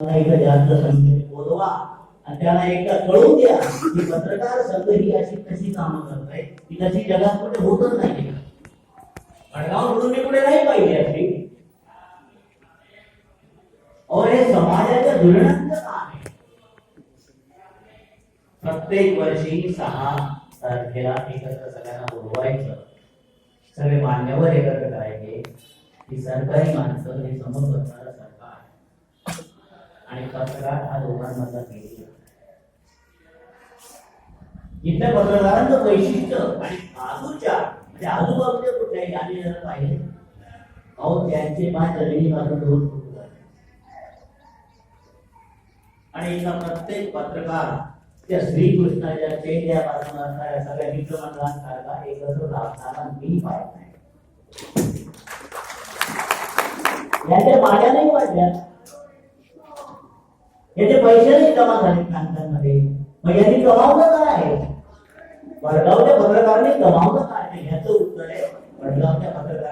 जास्त संख्येने बोलवा आणि त्याला एकदा कळून द्या की पत्रकार संघ ही अशी कशी कामं करत आहे ती तशी जगात कुठे होतच नाही भडगाव म्हणून मी कुठे नाही पाहिजे अशी और हे समाजाच्या धोरणांचं काम आहे प्रत्येक वर्षी सहा तारखेला एकत्र सगळ्यांना बोलवायचं. सगळे मान्यवर एकत्र करायचे. ही सरकारी माणसं हे समोर बसणारं आणि पत्रकार हा दोघांमधला भेटी इथल्या पत्रकारांचं वैशिष्ट्य आणि बाजूच्या म्हणजे आजूबाजूच्या कुठल्याही गाणी जर पाहिले अहो त्यांचे पाय जमिनी जमिनीपासून दोन फूट आणि इथला प्रत्येक पत्रकार त्या श्रीकृष्णाच्या चैत्यापासून असणाऱ्या सगळ्या मित्रमंडळांसारखा एकत्र राहताना मी पाहत नाही. याच्या माझ्या नाही वाटल्या याचे पैसे नाही जमा झाले नागदांमध्ये मग म्हणजे यांनी कमावलं काय वडगावच्या पत्रकारांनी कमावलं काय याचं उत्तर आहे. वडगावच्या पत्रकार